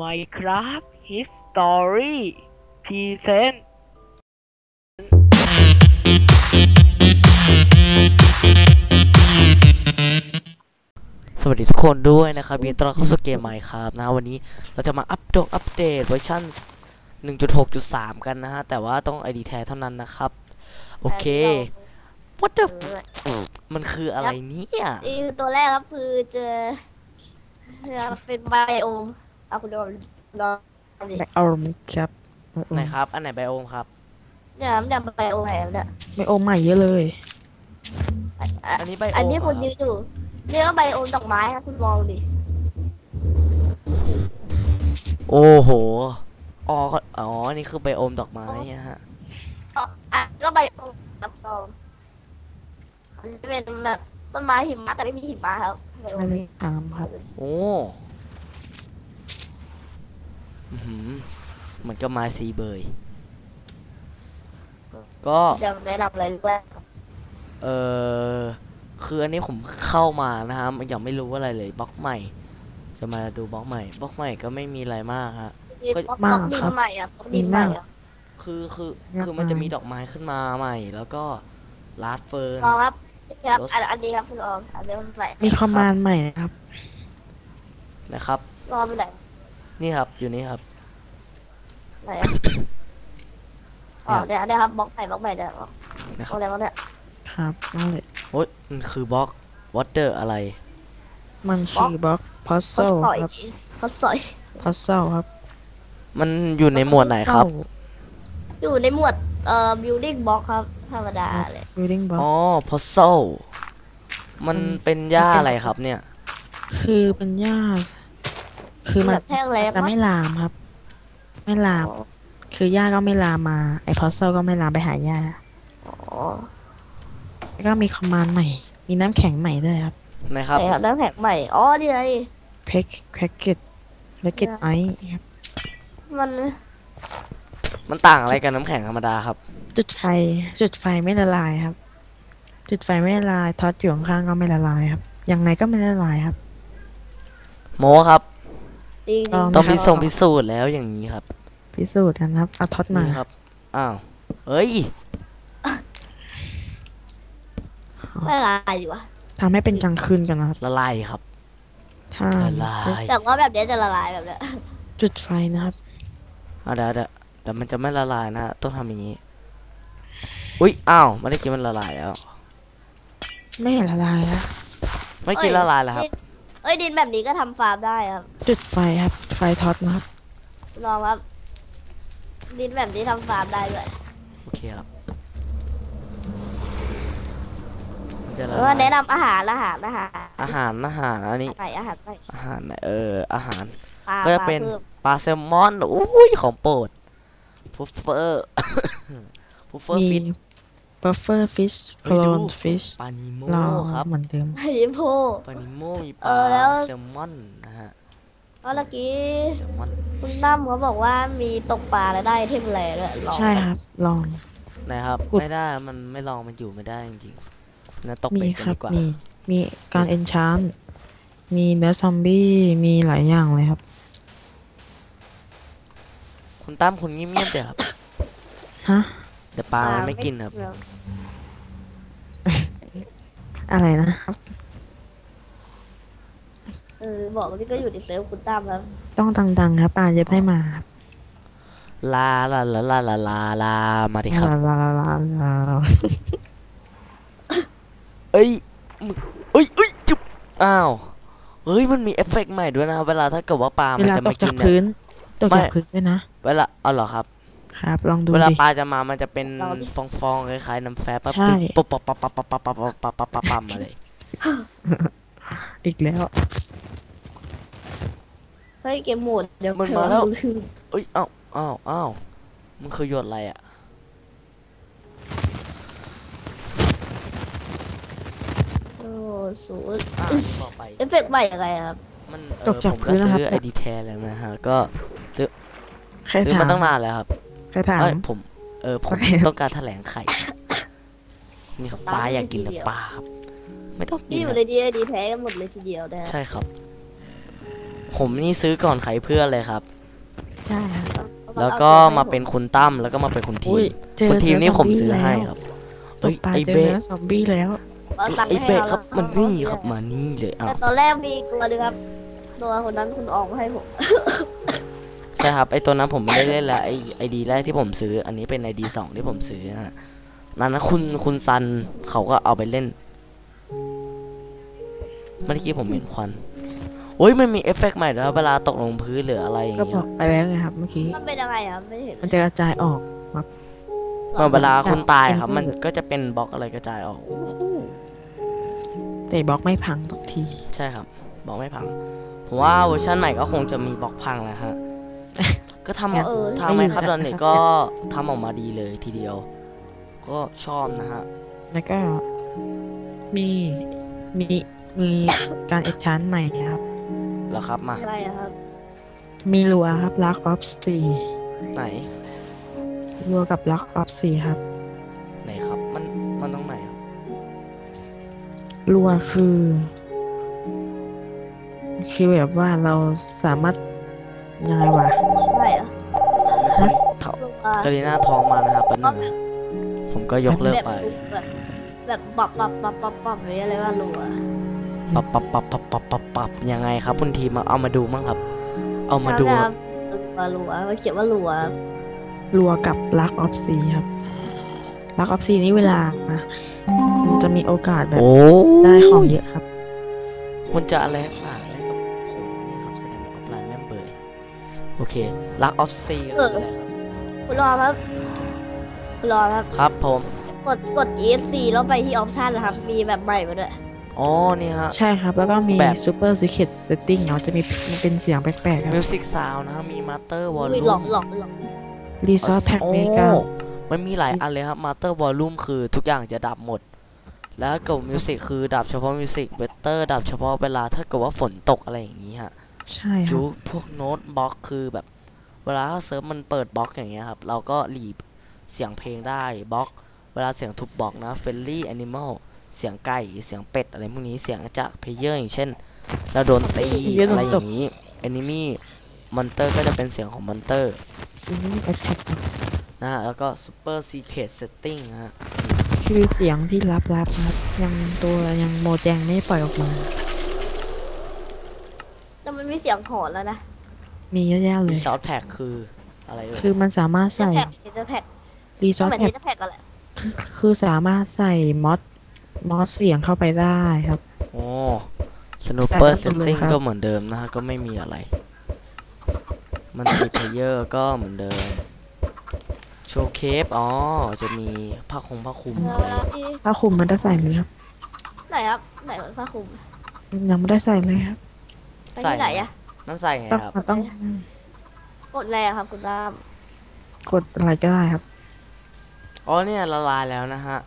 Minecraft History Present สวัสดีทุกคนด้วยนะครับยินดีต้อนรับเข้าสู่เกมใหม่ครับนะวันนี้เราจะมาอัปโดตอัปเดตเวอร์ชัน1.6.3 กันนะฮะ แต่ว่าต้อง ID แท้เท่านั้นนะครับ โอเค what the f- มันคืออะไรเนี่ยนี่คือตัวแรกครับคือเจอเจอเป็นไบโอม เอาคุณลองลองดิไบโอมครับไบโอไหนมครับ อันไหนไบโอมครับเนี่ยมันจะไบโอมไหนเนี่ยไบโอมใหม่เยอะเลยอะอันนี้ไบโอมอันนี้คุณเหรยือนอยู่นี่ก็ไบโอมดอกไม้ครับคุณมองดิโอ้โหอ๋อก็อ๋ออันนี้คือไบโอมดอกไม้นะฮะอ๋ออะก็ไบโอมดอกทองอันนี้เป็นแบบต้นไม้หิมะแต่ไม่มีหิมะครับไบโอไม่มได้อามครับ โอ้อื้อหือ มันก็ไม้ซีเบย ก็จะแนะนำอะไรด้วยเออคืออันนี้ผมเข้ามานะฮะมันยังไม่รู้อะไรเลยบล็อกใหม่ จะมาดูบล็อกใหม่บล็อกใหม่ก็ไม่มีอะไรมากฮะก็บล็อกบล็อกดินใหม่อะบล็อกดินใหม่อะคือคือคือมันจะมีดอกไม้ขึ้นมาใหม่ แล้วก็ลาดเฟิร์นลองครับครับรสอันอันนี้ครับคุณลองอันนี้มันใส่มีคอมมานด์ใหม่นะครับ นะครับลองไปไหนนี่ครับอยู่นี่ครับ ไหนอะอ๋อเดี๋ยวเดี๋ยวครับบล็อกใหม่บล็อกใหม่เดี๋ยวบล็อกนะคบล็รัอบกอะไรบล็อกเนี่ยครับนั่นแหละโอ๊ยมันคือบล็อกวอเตอร์อะไร มันคือบล็อกพัซเขาเซิลสอยครับเขาสอย พัซเซิลครับมันอยู่ในหมวดไหนครับ อยู่ในหมวดเอ่อ building block ครับ ธรรมดาเลย บิลดิ้งบล็อก อ๋อพอโซมันเป็นหญ้าอะไรครับเนี่ย คือเป็นหญ้าคือมันแบบแท่งแรมจะไม่ลามครับ ไม่ลามคือหญ้าก็ไม่ลามมาไอพัซเซิลก็ไม่ลามไปหาหญ้าอ๋อแล้วก็มีคอมมานด์ใหม่ มีน้ำแข็งใหม่ด้วยครับ นะครับใช่ครับน้ำแข็งใหม่ อ๋อนี่ไงเพกแครกเก็ตแครกเก็ตไอครับ มัน มันต่างอะไรกับน้ำแข็งธรรมดาครับ จุดไฟ จุดไฟไม่ละลายครับ จุดไฟไม่ละลาย ทอดอยู่ข้างๆก็ไม่ละลายครับ ยังไงก็ไม่ละลายครับ โมครับ จริงลองต้องนะคพิรับสูจน์พิสูจน์แล้วอย่างนี้ครับพิสูจน์กันครับเอาท็อตมานี่ครับอ้าวเอ้ยไม่ละลายอยู่วะทำให้เป็นกลางคืนกันนะครับละลายดิครับถ้าละลาเซ็ตยแต่ว่าแบบเนี้ยจะละลายแบบเนี้ยจุดไฟนะครับอะเดี๋ยวเดี๋ยวเดี๋ยวมันจะไม่ละลายนะต้องทำอย่างนี้อุ้ยอ้าวไม่ได้กินมันละลายแล้ว ไม่เห็นละลายแล้วไม่กินละลายแล้วครับ เอ้ยดินแบบนี้ก็ทำฟาร์มได้ครับ จุดไฟครับ ไฟท็อตนะครับ ลองครับ ดินแบบนี้ทำฟาร์มได้ด้วยโอเคครับมันจะละเออลายแนะนำอาหารอาหารอาหารอาหารอาหารอันนี้ไก่อาหารไก่อาหารเอออาหารปลาก็จะเป็นปลาพิ่มปลาแซลมอนอุ้ยของโปรดพุฟเฟอร์พุฟเฟอร์มีฟิต บัฟเฟอร์ฟิชเฮ้โคยลดูนฟิชปลานิโมรอครับเหมือนเดิมไอ้โพปลานิโมมีปเอลาอแล้วแซลมอนนะฮะเมื่อกี้แซลมอนคุณตั้มเขาบอกว่ามีตกปลาแล้วได้เทมแลด้วยลองใช่ครับ ลองนะครับขุดไม่ได้มันไม่ลองมันอยู่ไม่ได้จริงๆนะตกมีเป็ดคกันรับดีกว่ามีมีการเอนชานมีเนื้อซอมบี้มีหลายอย่างเลยครับ คุณตั้มคุณเงียบๆเดี๋ยวครับฮะ เดี๋ยวปลามันไม่กินครับ อะไรนะครับเออบอกนี่ก็อยู่ในเซลล์คุณตั้มครับต้องดังๆครับปลาจะได้มาครับลาลาลาลาลาลาลามาดิครับลาลาลาลาลาเอ้ยมึงเอ้ยเอ้ยจุ๊บอ้าวเฮ้ยมันมีเอฟเฟกต์ใหม่ด้วยนะครับเวลาถ้าเกิดว่าปลาเวมันลาจะตมากจากิกนเนี่ยพื้นตกไม่จากพื้นด้วยนะ เวลาเอาเหรอครับ ครับ ลองดูเวลาดิ ปลาจะมามันจะเป็นฟองๆคล้ายๆน้ำแฟบปั๊บใช่ ปุ๊บปั๊บปั๊บปั๊บปั๊บปั๊บปั๊บปั๊บปั๊บปั๊บปั๊บมาเลยอีกแล้ว เฮ้ยเกมโหมดเดี๋ยวมันมาแล้วเดี๋ยเอ้ยอ้าวอ้าวอ้าวมันคือหยดอะไรอะโอ้สูดอ่าต่อไป เอฟเฟกต์ใหม่อะไรครับมันเอตอกจากผมพื้ก็นนะครับ ซื้อไอดีแทนแล้วนะฮะก็ใครซื้อถามมาตั้งนานแล้วครับ ใครถาม เอ้ยผม เออผมใครต้องการแถลงไข่ นี่ครับปลาอยากกินแต่ปลาครับ ไม่ต้องกิที่นอยู่นะในดีดีแท้กันหมดเลยทีเดียวนะฮะใช่ครับ ผมนี่ซื้อก่อนใครเพื่อนเลยครับ ใช่ครับแล้วก็มาเป็นคุณตั้มแล้วก็มาเป็นคุณทีอุ้ยมเจอคุณทีมเจนี่ผมซบี้ซื้อให้แล้วครับตเอ้กยปลาไอเจอเบะเนื้อซอมบี้แล้ว เอาตังค์ไอให้เบะราครับแล้วมันนี่ครับมานี่เลยอ้าแต่วตอนแรกมีอีกตัวหนึงครับ ตัวคนนั้นคุณออกมาให้ผม ใช่ครับไอตัวนั้นผมไม่ได้เล่นแล้วไอไอดีแรกที่ผมซื้อ อันนี้เป็นไอดีสองที่ผมซื้อฮะนั้นนะคุณคุณซันเขาก็เอาไปเล่นเมื่อกี้ผมเห็นควันโอ้ยมันมีเอฟเฟกต์ใหม่ด้วยครับเวลาตกลงพื้นหรืออะไรอย่างก็เงี้บยอกไปแล้วไงครับเมื่อกี้ มันเป็นยังไงอะไม่เห็นมันจะกระจายออกเมื่อเวลาคุณตายครับแบบมันก็จะเป็นบล็อกอะไรกระจายออก แต่บล็อกไม่พังทุกที ใช่ครับบล็อกไม่พังผมว่าเวอร์ชันใหม่ก็คงจะมีบล็อกพังแหล้วฮะ ก็ทเออำทำไหมครับตอนนี้ก็ทำออกมาดีเลยทีเดียว ก็ชอบนะฮะ แล้วก็มีมีมีการเอ็ดชานใหม่นะครับแล้วครับมาอะไรอะครับ มีรัวครับลักออฟซีไหนรัวกับลักออฟซีครับ ไหนครับมันมันตรงไหนครับรัวคือ คือแบบว่าเราสามารถยังไงวะ กอะกรีน่าท้องมานะครับแป๊บหนึงนะผมก็ยกเลิกแบบไปแบบแบบปับปับปับปับปับอะไรอะไรว่ารัวปับปับปับปับปับปับปับยังไงครับคุณทีมเอามาดูมั้งครับ เอามาดูครับรัวรัวมันเขียนว่ารัวรัวกับลักออฟซีครับลักออฟซีนี่เวลามันจะมีโอกาสแบบโอ้ได้ของเยอะครับคุณจะอะไรอ่านอะไรกับผมนี่ครับแสดงว่าออฟไลน์แม่มเบยโอเคลักออฟซีคืออะไรครับ คุณรอครับคุณรอครับ ครับผม กดกด ESC แล้วไปที่ออปชันนะครับ มีแบบใหม่มาด้วย อ๋อ นี่ฮะ ใช่ครับ แล้วก็มี แบบ Super Secret Setting เนาะจะมีมันเป็นเสียงแปลกๆครับ มิวสิกซาวนะฮะมีมาสเตอร์วอลอุ้ยลุ่หลอกมหลอกหลอก Resource Pack โอ้เมกามันมีหลายอันเลยครับมาสเตอร์วอลลุ่มคือทุกอย่างจะดับหมด แล้วกับมิวสิกคือดับเฉพาะมิวสิกเบเตอร์ดับเฉพาะเวลาถ้าเกิดว่าฝนตกอะไรอย่างนี้ฮะ ใช่ครัจูบพวกโน้ตบล็อกคือแบบ เวลาเซิร์ฟมันเปิดบล็อกอย่างเงี้ยครับ เราก็หลีบเสียงเพลงได้บล็อก เวลาเสียงทุบบล็อกนะเฟลลี่แอนิมอลเสียงไก่เสียงเป็ดอะไรพวกนี้เสียงจากเพลเยอร์อย่างเช่นเราโดนตีอะไรอย่างนี้แอนิมี่มอนเตอร์ก็จะเป็นเสียงของมอนเตอร์อืม Attack นะฮะแล้วก็ Super Secret Setting นะฮะคือเสียงที่ลับๆครับ ยังตัวยังโมแจงไม่ปล่อยออกมาแต่มันมีเสียงโหอนแล้วนะ มีเยอะแยะเลยซอสแพ็กคืออะไรเอ่ยคือมันสามารถเทใส่แพ็กเทแพ็กรีซต้อองสเป็นแพ็เทแพ็กกันแหละคือสามารถใส่มอดมอดเสียงเข้าไปได้ครับโอ้ Snooper ใส่ทั้งหมดเลย Setting ครับก็เหมือนเดิมนะฮะก็ไม่มีอะไร มันมีเพลเยอร์ก็เหมือนเดิมโชว์เคปอ๋อ จะมีผ้าคงผ้าคลุมอะไรผ้าคลุมมันได้ใส่เลยครับไหนครับไหนผ้าคลุมยังไม่ได้ใส่เลยครับไปที่ไหนอะ นั่นใส่ไงต้องครับ มันต้องกดอะไรอะครับคุณตามกดอะไรก็ได้ครับ อ๋อเนี่ยละลายแล้วนะฮะ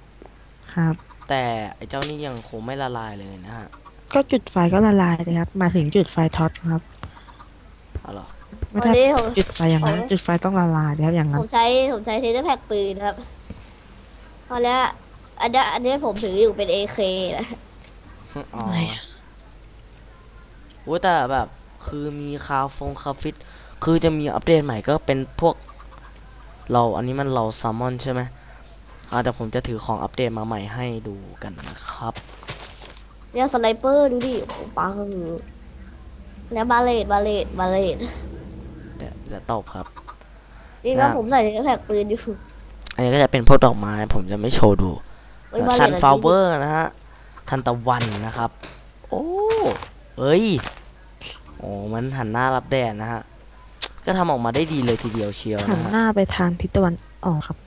ครับ แต่ไอ้เจ้านี่ยังคงไม่ละลายเลยนะฮะก็จุดไฟก็ละลายเลยครับ มาถึงจุดไฟท็อตครับเอาเหรอไม่วันได้นี้ผม จุดไฟอย่างนั้นผมจุดไฟต้องละลายแล้วอย่างผนั้นมใช้ผมใช้เทแพ็กปืนครับตอนนี้อันเนี้ยอันเนี้ยผมถืออยู่เป็น AK นะอ๋อโอ้แต่แบบ คือมีคาฟงคาฟิตคือจะมีอัปเดตใหม่ก็เป็นพวกเราอันนี้มันเราซัมมอนใช่ไหมอ่าแต่ผมจะถือของอัปเดตมาใหม่ให้ดูกันนะครับ เนี่ยสไนเปอร์ดูดิโอ้โหปังเนี่ยบาเลตบาเลตบาเลตเดี๋ยวเดี๋ยวตบครับจริงๆแล้วนะผมใส่เทแพ็กปืนอยู่อันนี้ก็จะเป็นพวกดอกไม้ ผมจะไม่โชว์ดูเฮ้ยบาเลซัตนฟลาวเวอร์นะฮะทันตะวันนะครับ โอ้เอ้ยโอ้มันหันหน้ารับแดดนะฮะ ก็ทำออกมาได้ดีเลยทีเดียวเชียวหันนะฮะหน้าไปทางทิศตะวันออกครับ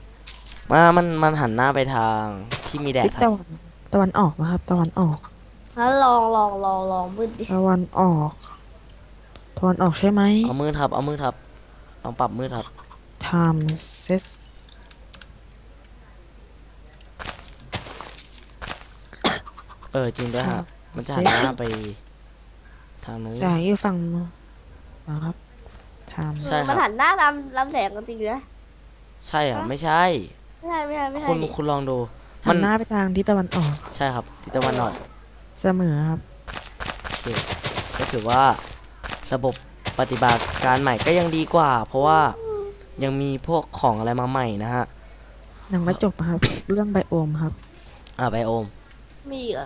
มามันมันหันหน้าไปทางที่มีแดทิดศคตะรับวันตะวันออกนะครับ ตะวันออกแล้วลองลองลองลองมืดดิตะวันออกตะวันออกใช่ไหมเอามือทับเอามือทับลองปรับมือทับ time set เออจริงด้วยฮะมันจะหันหน้าไป ทางนู้นแสงอยู่ฝั่งนู้นนะครับ time ใช่ครับมันหันหน้าลำลำแสงกันจริงๆนะใช่เหรอไม่ใช่ ไม่ใช่ไม่ใช่ไม่ใช่คุณดิคุณลองดูหัมันนหน้าไปทางทิศตะวันออกใช่ครับทิศตะวันออกเสมอครับก็ถือว่าระบบปฏิบัติการใหม่ก็ยังดีกว่า เพราะว่ายังมีพวกของอะไรมาใหม่นะฮะยังไม่จบครับ เรื่องไบโอมครับ อ่าไบโอม มีเหรอ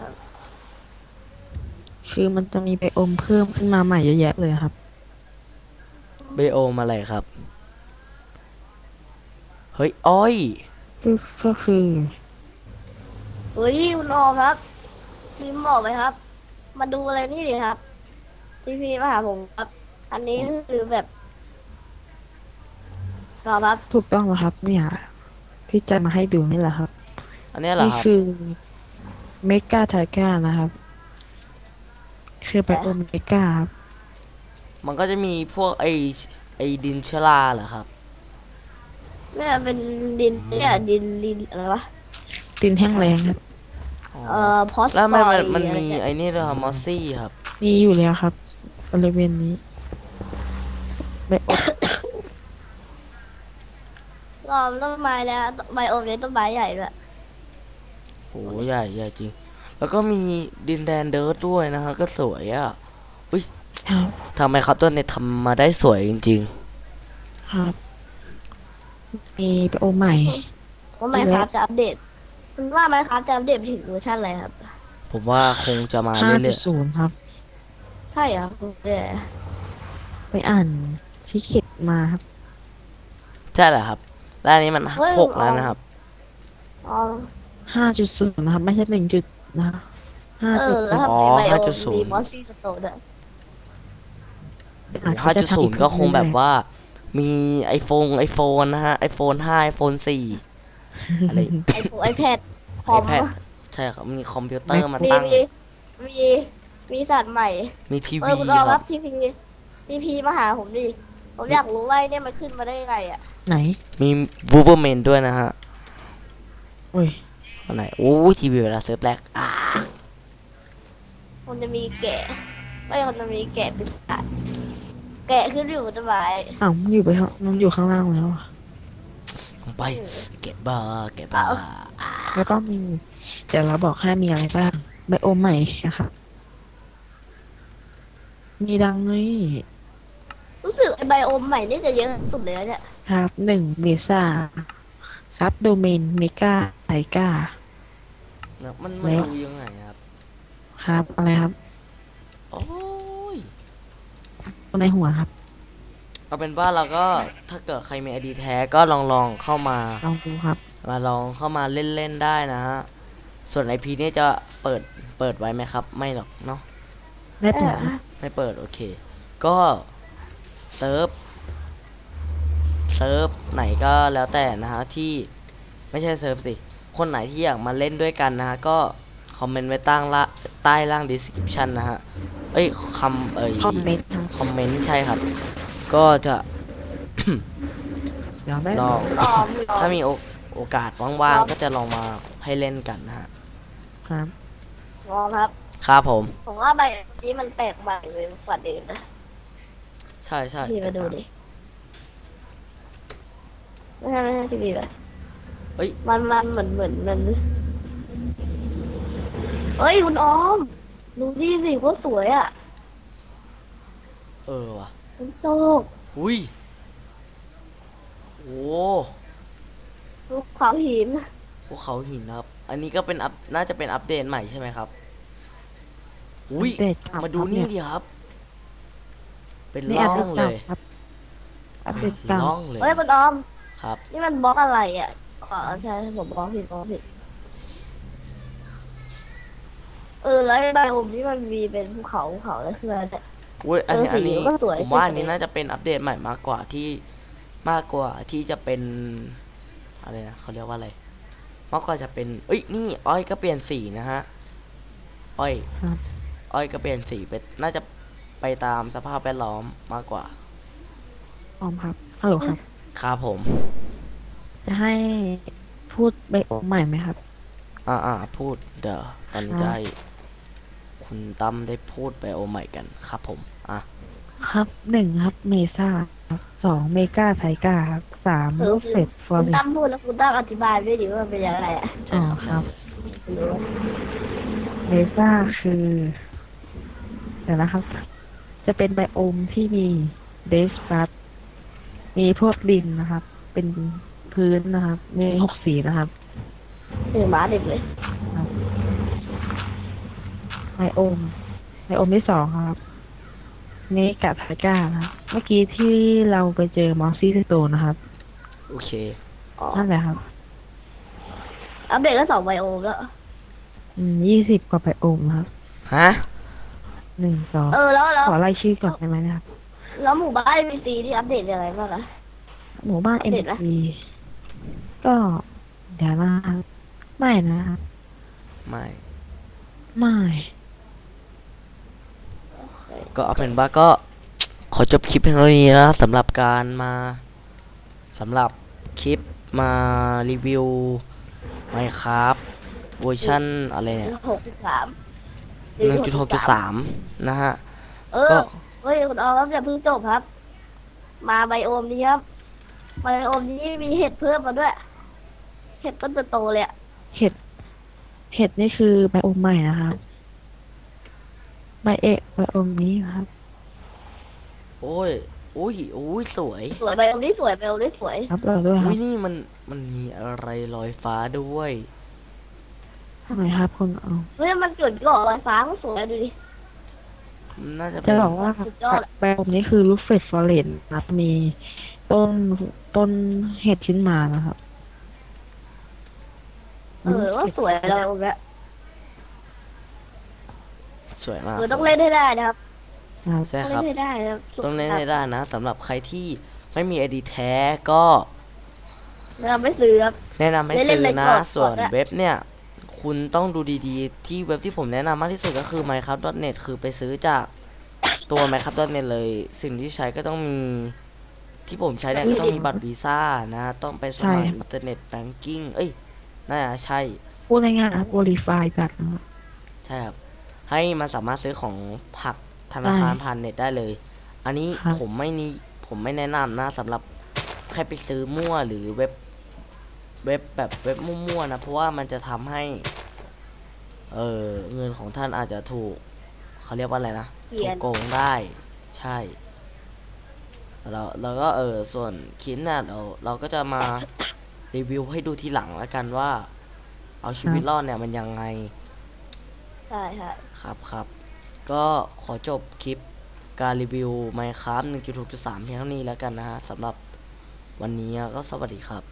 ครับคือมันจะมีไบโอมเพิ่มขึ้นมาใหม่เยอะแยะเลยครับ ไบโอมอะไรครับ เฮ้ย อ้อย ก็ก็คือเฮ้ยคุณโอมครับพิมพ์บอกไหมครับ มาดูอะไรนี่ดิครับ พี่พีมาหาผมครับ อันนี้คือแบบรอครับ ถูกต้องแล้วครับ เนี่ย ที่จะมาให้ดูนี่แหละครับ อันเนี้ยเหรอนี่ครับ คือเมกาไทก้านะครับ คือไบโอมเมกาครับมันก็จะมีพวกไอไอดินเชอราเหรอครับเนี่ยเป็นดินเนี่ยดินดินอะไรวะดินแห้งแรงครับอ๋อเอ่อพอสแล้วซมันอมัยนมันมีไอนี่ด้วยครับมอสซี่ครับมีอยู่แล้วครับบริเวณนี้ไบโอมรอมต้นไม้แล้วไบโอมเนี่ยต้นไม้ใหญ่ด้วยโหใหญ่ใหญ่จริง แล้วก็มีดินแดนเดิร์ดด้วยนะฮะก็สวยอะครับทำไมครับตัวเนี้ทำมาได้สวยจริงครับ มีไบโอมใหม่ว่าไมครับจะอัปเดตคุณว่าไมครับจะอัปเดตไปถึงเวอร์ชันอะไรครับๆผมว่าคงจะมาห้าเรื่จุอดยศูนย์ครับ ใช่เหรอคุณเนี่ยไปอ่านซีเค็ดมาครับๆใช่แหละครับแล้วอันนี้มันหกแล้วนะครับอ๋อห้าจุดศูนย์นะครับ ไม่ใช่ห นึ่งจุดนะครับห้าเอจุดอแล้วอ๋ทำอไมไบโอม5.0มีมอสซี่สโตด้วยห้าจุดศูนย์ก็คงแบบว่า มีไอโฟนไอโฟนนะฮะไอโฟนห้าไอโฟนสี่อะไรไอโฟนไอแพดคอม iPad ใช่ครับมีคอมพิวเตอร์มามีตั้ง มีมีมีสัตว์ใหม่ มีทีเอวีอคุณคออมครัรับบทีพีทีพีมาหาผมดิผมอยากรู้ว่าไอ้เนี่ยมันขึ้นมาได้ยังไงอะไหนมีบูเบอร์แมนด้วยนะฮะ โอ้ย อันไหนโอ้ทีวีเวลาเซิร์ฟแรกอ่ามันจะมีแกะไม่มันจะมีแกะเป็นสัตว์แกะขึ้นอยู่บนต้นไม้อ้าวมันอยู่ไปข้างมันอยู่ข้างล่างแล้วอะลงไปเก็บบาร์เก็บบาร์แล้วก็มีเดี๋ยวเราบอกให้มีอะไรบ้างไบโอมใหม่นะครับมีดังนี้รู้สึกไอไบโอมใหม่นี่จะเยอะสุดเลยนะเนี่ยครับหนึ่งเมซ่าซับโดเมนเมกาไทก้า นะมันแล้มันวดูยังไงครับ ครับอะไรครับโอ้ยในหัวครับ เอาเป็นว่าเราก็ถ้าเกิดใครมีไอดีแท้ก็ลองลองเข้ามาลองดูครับ มาลองเข้ามาเล่นๆได้นะฮะส่วนไอพีนี่จะเปิดเปิดไว้ไหมครับ ไม่หรอกเนาะไม่เปิดไม่เปิดโอเค ก็เซิร์ฟเซิร์ฟไหนก็แล้วแต่นะฮะที่ไม่ใช่เซิร์ฟสิ คนไหนที่อยากมาเล่นด้วยกันนะฮะก็คอมเมนต์ไว้ตั้งละใต้ล่าง description นะฮะเอ้ยคำเอ้ยคอมเมนต์ครับคอมเมนต์ใช่ครับ ก็จะเดี๋ยวได้ลองลองลองถ้ามีโอโอกาสว่างๆก็จะลองมาให้เล่นกันนะฮะครับลองครับครับผม ผมว่าใบนี้มันแปลกใหม่เลยกว่าเดิมนะใช่ใช่พี่มาดูดิไม่ใช่ไม่ใช่ทีวีเลยเฮ้ย มันมันเหมือนเหมือนมันเฮ้ยคุณออม ดูดิสิโคตรสวยอะเออว่ะคุณโตกอุ้ยโอ้ลูกเขาหินภูเขาหินครับ อันนี้ก็เป็นอัพน่าจะเป็นอัปเดตใหม่ใช่ไหมครับ อุ้ย อัปเดตครับ มาดูนี่อัปเดตดิครับ เป็นนี่ร่อัอปงเดตเลยครับอัปเดตเก่าร่องเลย เฮ้ยคุณออม ครับ นี่มันบล็อกอะไรอะ อ๋อใช่ผมบล็อกผิดบล็อกผิดเออแล้วไอ้ใบผมที่มันมีเป็นภูเขาภูเขาแล้วคืออะไรเนี่ยอุ้ยอันนี้เอออันนี้สีก็สวยผมว่าอันสวยนี้น่าจะเป็นอัปเดตใหม่มากกว่าที่มากกว่าที่จะเป็นอะไรนะเขาเรียกว่าอะไรมากกว่าจะเป็นเอ้ยนี่อ้อยก็เปลี่ยนสีนะฮะอ้อยครับ อ้อยก็เปลี่ยนสีไปน่าจะไปตามสภาพแวดล้อมมากกว่า ออมครับฮัลโหลครับ ครับผม จะให้พูดไบโอมใหม่ไหมครับ อ่าอ่าพูดเดี๋ยวตอนนี้ครับจะให้คุณตั้มได้พูดไปโอใหม่กันครับผม อะ ครับหนึ่งครับเมซ่าครับสองเมกาไทก้าครับสามเออลูกเสร็จฟอคุร์ณเรตั้มพูดแล้วคุณตั้มอธิบายด้วยดิว่ามันเป็นยังไงอะใช่ครับอ๋อครับใช่ใช่เมซ่าคือเดี๋ยวนะครับ จะเป็นไบโอมที่มีเดสฟัตมีพวกดินนะครับ เป็น พื้นนะครับมีหกสีนะครับหรือหมาเด็กเลยไบโอมไบโอมที่สองครับ นี่กะไทก้านะครับเมื่อกี้ที่เราไปเจอมอสซี่สโตนนะครับโอเคอ๋อนั่นแหละครับ อัปเดตก็สองไบโอแล้วอืมยี่สิบกว่าไบโอมครับฮะหนึ่งสองเออแล้วแล้วขอไล่ชื่อก่อนได้ไหมนะครับ แล้วหมู่บ้านมีซีที่อัปเดตอะไรบ้างอะหมู่บ้านอัเอ็ปมเดตไหมซี ก็ เดี๋ยวนะครับไม่นะครับไม่ ไม่ ก็เอาเป็นว่าก็ขอจบคลิปเพียงเท่านี้นะสำหรับการมาสำหรับคลิปมารีวิว Minecraft เวอร์ชันอะไรเนี่ยหกสิบสาม1.6.3นะฮะ เอก็อเฮ้ยคุณออมครับอย่าเพิ่งจบครับ มาไบโอมนี้ครับไบโอมนี้มีเห็ดเพิ่มมาด้วย เห็ดต้นโตๆเลยอะเห็ด เห็ดนี่คือไบโอมใหม่นะครับไบเอะไบโอมนี้ครับ โอ้ยโอ้ยโอ้ยสวยสวยไบโอมนี้สวยไบโอมนี้สวยครับเราด้วยครัอุ้บยนี่มันมันมีอะไรลอยฟ้าด้วย ทำไมครับคุณเอาเฮ้ยมันจุดก่อลอยฟ้าก็สวยดูดิน่าจะเป็จะนบอกว่าสุดยอด ไบโอมนี้คือลูกเฟดฟอเรนครับมีต้นต้นเห็ดขึ้นมานะครับ เออว่าสวยไบโอมเนี้ยสวยมากคือต้องเล่นให้ได้นะครับครับใช่ต้องคเล่รับนให้ได้นะครับต้องเล่นให้ได้นะสำหรับใครที่ไม่มีไอดีแท้ก็เราไม่ซื้อครับแนะนำให้เล่นซื้อในนะกรอบส่วนก่อนอะเว็บเนี่ย คุณต้องดูดีๆ ที่เว็บที่ผมแนะนำมากที่สุดก็คือ minecraft.net คือไปซื้อจากตัว minecraft.net เลย สิ่งที่ใช้ก็ต้องมีที่ผมใช้เนี่ยก็ต้องมีบัตรวีซ่านะ ต้องไปสมัครอินเทอร์เน็ตแบงกิ้งเอ้ย น่าจะใช่พูดง่ายๆครับ verify บัตรนะครับใช่ครับ ให้มันสามารถซื้อของผักธนาคารใช่ผ่านเน็ตได้เลย อันนี้ครับผมไม่นี่ผมไม่แนะนำนะสำหรับใครไปซื้อมั่วหรือเว็บเว็บแบบเว็บมั่วๆนะ เพราะว่ามันจะทำให้ เออเงินของท่านอาจจะถูกเขาเรียกว่าอะไรนะเขีถูยกนโกงได้ใช่แล้วแล้วก็เออส่วนคินน่ะเราเราก็จะมา รีวิวให้ดูทีหลังแล้วกันว่า เอาชีวิตรอดเนี่ยมันยังไง ใช่ค่ะครับครับ ก็ขอจบคลิปการรีวิว Minecraft 1.6.3 เพียงเท่านี้แล้วกันนะฮะสำหรับวันนี้ก็สวัสดีครับ